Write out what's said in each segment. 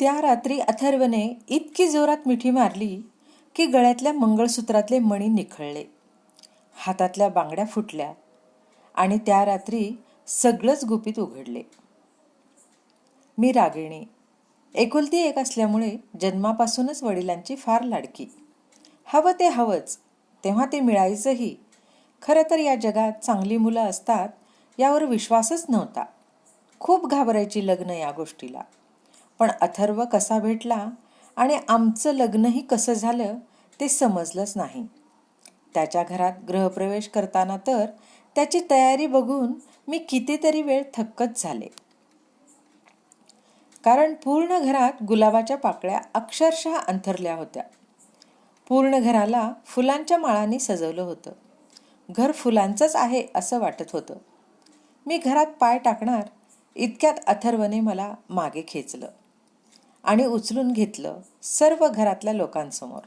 त्या रात्री अथर्वने इतकी जोरात मिठी मारली की गळ्यातल्या मंगळसूत्रातले मणी निखळले. हातातल्या बांगड्या फुटल्या आणि त्या रात्री सगळंच गुपित उघडले. मी रागिणी. एकुलती एक असल्यामुळे जन्मापासूनच वडिलांची फार लाडकी. हवं ते हवंच तेव्हा ते मिळायचंही. खरं तर या जगात चांगली मुलं असतात यावर विश्वासच नव्हता. खूप घाबरायची लग्न या गोष्टीला. पण अथर्व कसा भेटला आणि आमचं लग्नही कसं झालं ते समजलंच नाही. त्याच्या घरात गृहप्रवेश करताना तर त्याची तयारी बघून मी कितीतरी वेळ थक्कच झाले. कारण पूर्ण घरात गुलाबाच्या पाकळ्या अक्षरशः अंथरल्या होत्या. पूर्ण घराला फुलांच्या माळांनी सजवलं होतं. घर फुलांचंच आहे असं वाटत होतं. मी घरात पाय टाकणार इतक्यात अथर्वने मला मागे खेचलं. आणि उचलून घेतलं सर्व घरातल्या लोकांसमोर.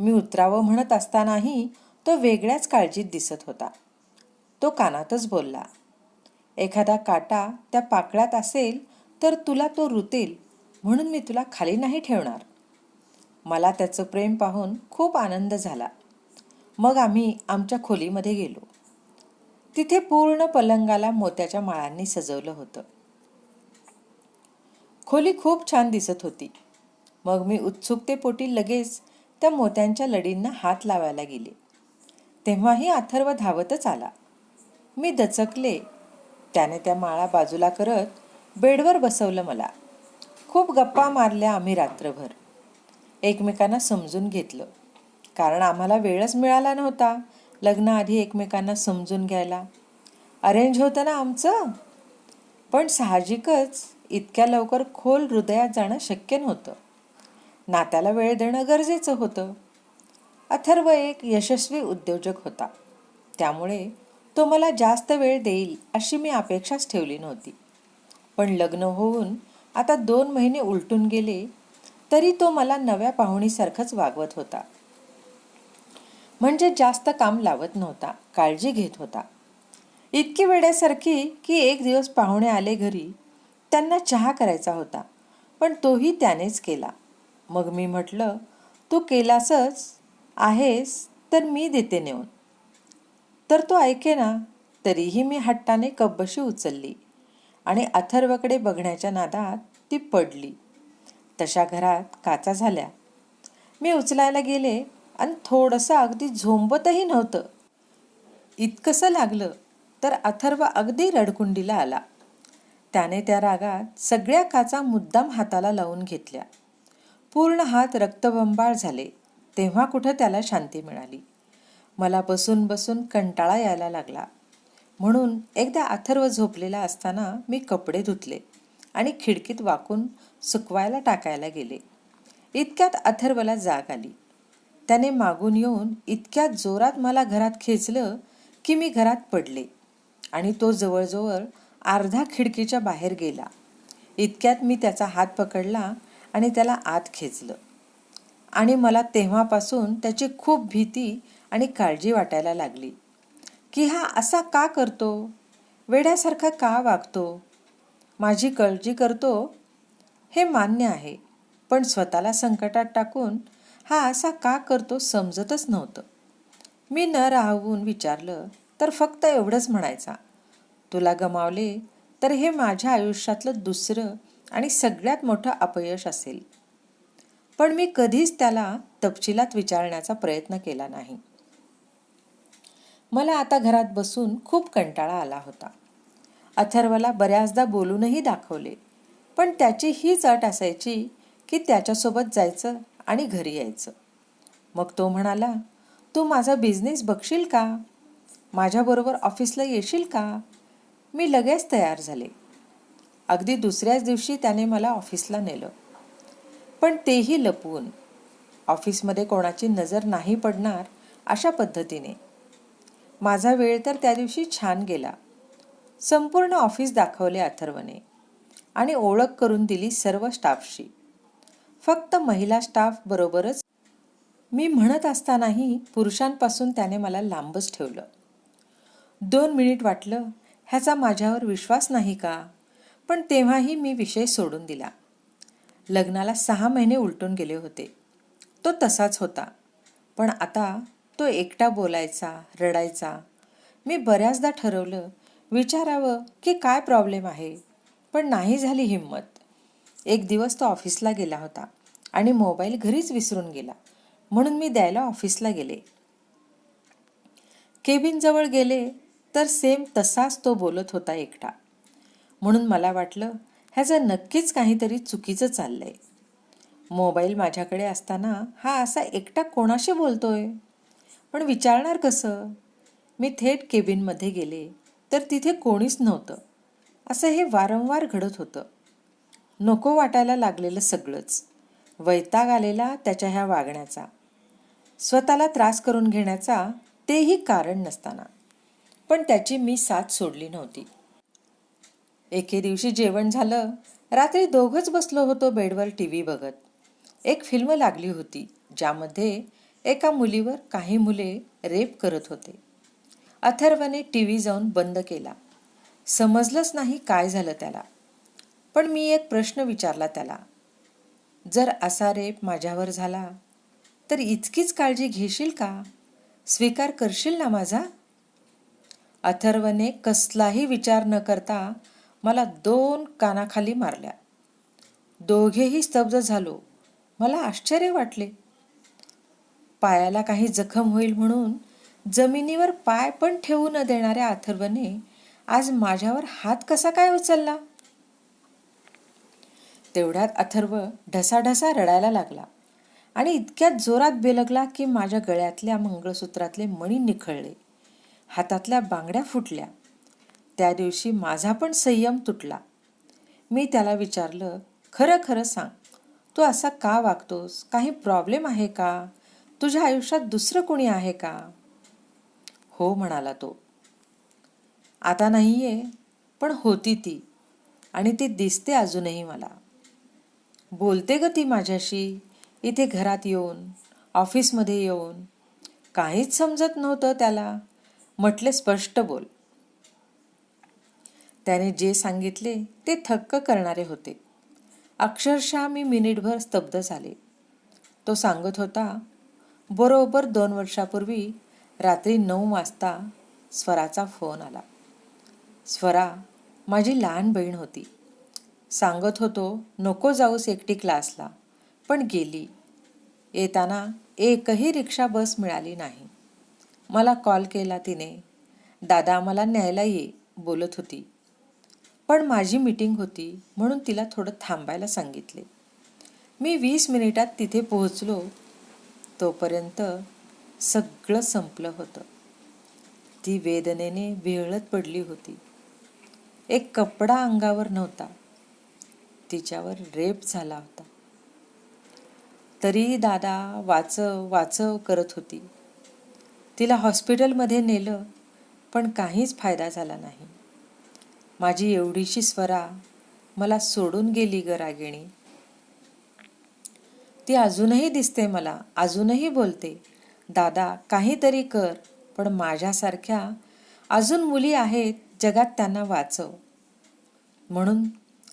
मी उतरावं म्हणत असतानाही तो वेगळ्याच काळजीत दिसत होता. तो कानातच बोलला एखादा काटा त्या पाकळ्यात असेल तर तुला तो रुतेल म्हणून मी तुला खाली नाही ठेवणार. मला त्याचं प्रेम पाहून खूप आनंद झाला. मग आम्ही आमच्या खोलीमध्ये गेलो. तिथे पूर्ण पलंगाला मोत्याच्या माळांनी सजवलं होतं. खोली खूप छान दिसत होती. मग मी उत्सुकतेपोटी लगेच त्या मोत्यांच्या लढींना हात लावायला गेले. तेव्हाही अथर्व धावतच आला. मी दचकले. त्याने त्या माळा बाजूला करत बेडवर बसवलं मला. खूप गप्पा मारल्या आम्ही रात्रभर. एकमेकांना समजून घेतलं. कारण आम्हाला वेळच मिळाला नव्हता लग्नाआधी एकमेकांना समजून घ्यायला. अरेंज होतं ना आमचं? पण साहजिकच इतक्या लवकर खोल हृदयात जाणं शक्य नव्हतं. नात्याला वेळ देणं गरजेचं होतं. अथर्व एक यशस्वी उद्योजक होता. त्यामुळे तो मला जास्त वेळ देईल अशी मी अपेक्षाच ठेवली नव्हती. पण लग्न होऊन आता दोन महिने उलटून गेले तरी तो मला नव्या पाहुणीसारखंच वागवत होता. म्हणजे जास्त काम लावत नव्हता काळजी घेत होता. इतकी वेड्यासारखी की एक दिवस पाहुणे आले घरी त्यांना चहा करायचा होता पण तोही त्यानेच केला. मग मी म्हटलं तू केलासच आहेस तर मी देते नेऊन. तर तो ऐके ना तरीही मी हट्टाने कब्बशी उचलली आणि अथर्वकडे बघण्याच्या नादात ती पडली. तशा घरात काचा झाल्या. मी उचलायला गेले आणि थोडंसं अगदी झोंबतही नव्हतं. इतकंसं लागलं तर अथर्व अगदी रडकुंडीला आला. त्याने त्या रागात सगळ्या काचा मुद्दाम हाताला लावून घेतल्या. पूर्ण हात रक्तबंबाळ झाले. तेव्हा कुठं त्याला शांती मिळाली? मला बसून बसून कंटाळा यायला लागला. म्हणून एकदा अथर्व झोपलेला असताना मी कपडे धुतले आणि खिडकीत वाकून सुकवायला टाकायला गेले. इतक्यात अथर्वला जाग आली. त्याने मागून येऊन इतक्या जोरात मला घरात खेचलं की मी घरात पडले आणि तो जवळजवळ अर्धा खिडकीच्या बाहेर गेला. इतक्यात मी त्याचा हात पकडला आणि त्याला आत खेचलं. आणि मला तेव्हापासून त्याची खूप भीती आणि काळजी वाटायला लागली. की हा असा का करतो? वेड्यासारखा का वागतो? माझी काळजी करतो? हे मान्य आहे पण स्वतःला संकटात टाकून हा असा का करतो समजतच नव्हतं. मी न राहून विचारलं तर फक्त एवढंच म्हणायचा. तुला गमावले तर हे माझ्या आयुष्यातलं दुसरं आणि सगळ्यात मोठं अपयश असेल. पण मी कधीच त्याला तपशिलात विचारण्याचा प्रयत्न केला नाही. मला आता घरात बसून खूप कंटाळा आला होता. अथर्वला बऱ्याचदा बोलूनही दाखवले पण त्याची हीच अट असायची की त्याच्यासोबत जायचं आणि घरी यायचं. मग तो म्हणाला तू माझा बिझनेस बघशील का? माझ्याबरोबर ऑफिसला येशील का? मी लगेच तयार झाले. अगदी दुसऱ्याच दिवशी त्याने मला ऑफिसला नेलं. पण तेही लपवून. ऑफिसमध्ये कोणाची नजर नाही पडणार अशा पद्धतीने. माझा वेळ तर त्या दिवशी छान गेला. संपूर्ण ऑफिस दाखवले अथर्वने आणि ओळख करून दिली सर्व स्टाफशी. फक्त महिला स्टाफ बरोबरच मी म्हणत असतानाही पुरुषांपासून त्याने मला लांबच ठेवलं. दोन मिनिट वाटलं ह्याचा माझ्यावर विश्वास नाही का? पण तेव्हाही मी विषय सोडून दिला. लग्नाला सहा महिने उलटून गेले होते. तो तसाच होता. पण आता तो एकटा बोलायचा रडायचा. मी बऱ्याचदा ठरवलं विचारावं की काय प्रॉब्लेम आहे? पण नाही झाली हिंमत. एक दिवस तो ऑफिसला गेला होता आणि मोबाईल घरीच विसरून गेला. म्हणून मी द्यायला ऑफिसला गेले. केबिनजवळ गेले तर सेम तसाच तो बोलत होता एकटा. म्हणून मला वाटलं ह्याचं नक्कीच काहीतरी चुकीचं चाललंय. मोबाईल माझ्याकडे असताना हा असा एकटा कोणाशी बोलतोय? पण विचारणार कसं? मी थेट केबिनमध्ये गेले तर तिथे कोणीच नव्हतं. असं हे वारंवार घडत होतं. नको वाटायला लागलेलं सगळंच. वैताग आलेला त्याच्या ह्या वागण्याचा. स्वतःला त्रास करून घेण्याचा तेही कारण नसताना. पण त्याची मी साथ सोडली नव्हती. एके दिवशी जेवण झालं. रात्री दोघंच बसलो होतो बेडवर टी व्ही बघत. एक फिल्म लागली होती ज्यामध्ये एका मुलीवर काही मुले रेप करत होते. अथर्वने टी व्ही जाऊन बंद केला. समजलंच नाही काय झालं त्याला. पण मी एक प्रश्न विचारला त्याला. जर असा रेप माझ्यावर झाला तर इतकीच काळजी घेशील का? स्वीकार करशील ना माझा? अथर्वने कसलाही विचार न करता मला दोन कानाखाली मारल्या. दोघेही स्तब्ध झालो. मला आश्चर्य वाटले. पायाला काही जखम होईल म्हणून जमिनीवर पाय पण ठेवू न देणाऱ्या अथर्वने आज माझ्यावर हात कसा काय उचलला? तेवढ्यात अथर्व ढसाढसा रडायला लागला आणि इतक्यात जोरात बेलगला की माझ्या गळ्यातल्या मंगळसूत्रातले मणी निखळले. हातातल्या बांगड्या फुटल्या. त्या दिवशी माझा पण संयम तुटला. मी त्याला विचारलं खरं खरं सांग तू असा का वागतोस? काही प्रॉब्लेम आहे का? तुझ्या आयुष्यात दुसरं कोणी आहे का? हो म्हणाला तो. आता नाही आहे पण होती ती आणि ती दिसते अजूनही मला. बोलते ग ती माझ्याशी इथे घरात येऊन ऑफिसमध्ये येऊन. काहीच समजत नव्हतं त्याला. म्हटले स्पष्ट बोल. त्याने जे सांगितले ते थक्क करणारे होते. अक्षरशः मी मिनिटभर स्तब्ध झाले. तो सांगत होता बरोबर दोन वर्षापूर्वी रात्री नऊ वाजता स्वराचा फोन आला. स्वरा माझी लहान बहीण होती. सांगत होतो नको जाऊस एकटी क्लासला. पण गेली. येताना एकही रिक्षा बस मिळाली नाही. मला कॉल केला तिने. दादा मला न्यायला ये बोलत होती. पण माझी मीटिंग होती म्हणून तिला थोडं थांबायला सांगितले. मी वीस मिनिटात तिथे पोहोचलो. तोपर्यंत सगळं संपलं होतं. ती वेदनेने विहळत पडली होती. एक कपडा अंगावर नव्हता. तिच्यावर रेप झाला होता. तरी दादा वाचव वाचव करत होती. तिला हॉस्पिटलमध्ये नेलं पण काहीच फायदा झाला नाही. माझी एवढीशी स्वरा मला सोडून गेली ग रागिणी. ती अजूनही दिसते मला अजूनही बोलते दादा काहीतरी कर पण माझ्यासारख्या अजून मुली आहेत जगात त्यांना वाचव. म्हणून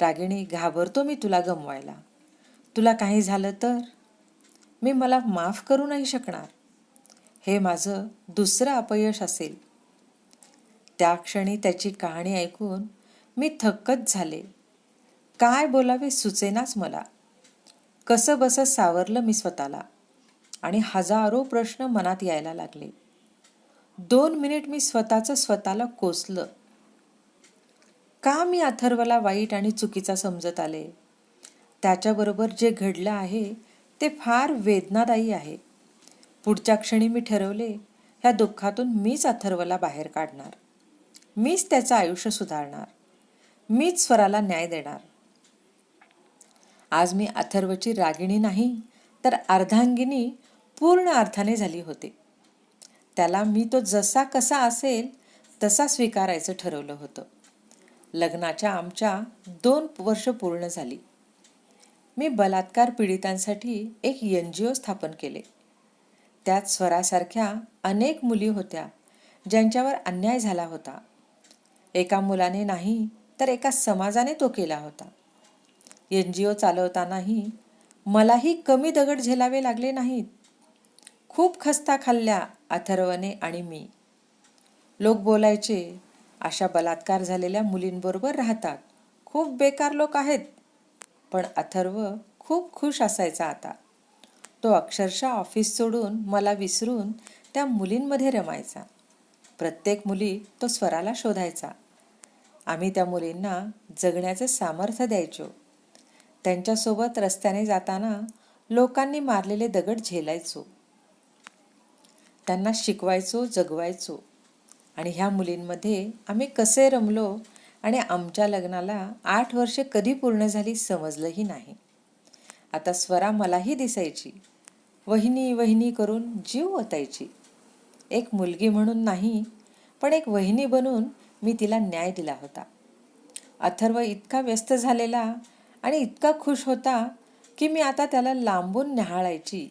रागिणी घाबरतो मी तुला गमवायला. तुला काही झालं तर? मी मला माफ करू नाही शकणार. हे माझं दुसरं अपयश असेल. त्या क्षणी त्याची कहाणी ऐकून मी थक्कच झाले. काय बोलावे सुचेनाच मला. कसं बसं सावरलं मी स्वतःला आणि हजारो प्रश्न मनात यायला लागले. दोन मिनिट मी स्वतःचं स्वतःला कोसलं. का मी अथर्वला वाईट आणि चुकीचा समजत आले? त्याच्याबरोबर जे घडलं आहे ते फार वेदनादायी आहे. पुढच्या क्षणी मी ठरवले ह्या दुःखातून मीच अथर्वला बाहेर काढणार. मीच त्याचं आयुष्य सुधारणार. मीच स्वराला न्याय देणार. आज मी अथर्वची रागिणी नाही तर अर्धांगिनी पूर्ण अर्थाने झाली होते. त्याला मी तो जसा कसा असेल तसा स्वीकारायचं ठरवलं होतं. लग्नाच्या आमच्या दोन वर्ष पूर्ण झाली. मी बलात्कार पीडितांसाठी एक एन जी ओ स्थापन केले. त्यात स्वरासारख्या अनेक मुली होत्या ज्यांच्यावर अन्याय झाला होता. एका मुलाने नाही तर एका समाजाने तो केला होता. एन जी ओ चालवतानाही मलाही कमी दगड झेलावे लागले नाहीत. खूप खस्ता खाल्ल्या अथर्वने आणि मी. लोक बोलायचे अशा बलात्कार झालेल्या मुलींबरोबर राहतात. खूप बेकार लोक आहेत. पण अथर्व खूप खुश असायचा आता. तो अक्षरशः ऑफिस सोडून मला विसरून त्या मुलींमध्ये रमायचा. प्रत्येक मुली तो स्वराला शोधायचा. आम्ही त्या मुलींना जगण्याचे सामर्थ्य द्यायचो. त्यांच्यासोबत रस्त्याने जाताना लोकांनी मारलेले दगड झेलायचो. त्यांना शिकवायचो जगवायचो. आणि ह्या मुलींमध्ये आम्ही कसे रमलो आणि आमच्या लग्नाला आठ वर्षे कधी पूर्ण झाली समजलंही नाही. आता स्वरा मलाही दिसायची. वहिनी वहिनी करून जीव ओतायची. एक मुलगी म्हणून नाही पण एक वहिनी बनून मी तिला न्याय दिला होता. अथर्व इतका व्यस्त झालेला आणि इतका खुश होता की मी आता त्याला लांबून न्याहाळायची.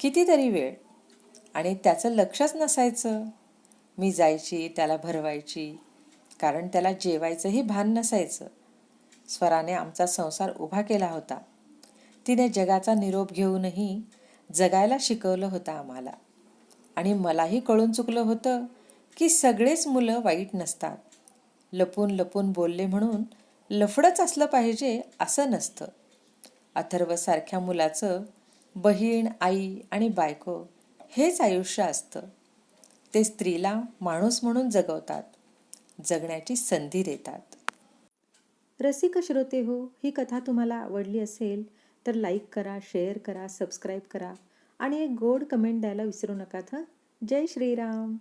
कितीतरी वेळ. आणि त्याचं लक्षच नसायचं. मी जायची त्याला भरवायची. कारण त्याला जेवायचंही भान नसायचं. स्वराने आमचा संसार उभा केला होता. तिने जगाचा निरोप घेऊनही जगायला शिकवलं होतं आम्हाला. आणि मलाही कळून चुकलं होतं की सगळेच मुलं वाईट नसतात. लपून लपून बोलले म्हणून लफडंच असलं पाहिजे असं नसतं. अथर्वसारख्या मुलाचं बहीण आई आणि बायको हेच आयुष्य असतं. ते स्त्रीला माणूस म्हणून जगवतात. जगण्याची संधी देतात. रसिक श्रोते हो ही कथा तुम्हाला आवडली असेल तर लाईक करा शेअर करा सबस्क्राईब करा. आणि एक गोड कमेंट द्यायला विसरू नका हं? जय श्रीराम.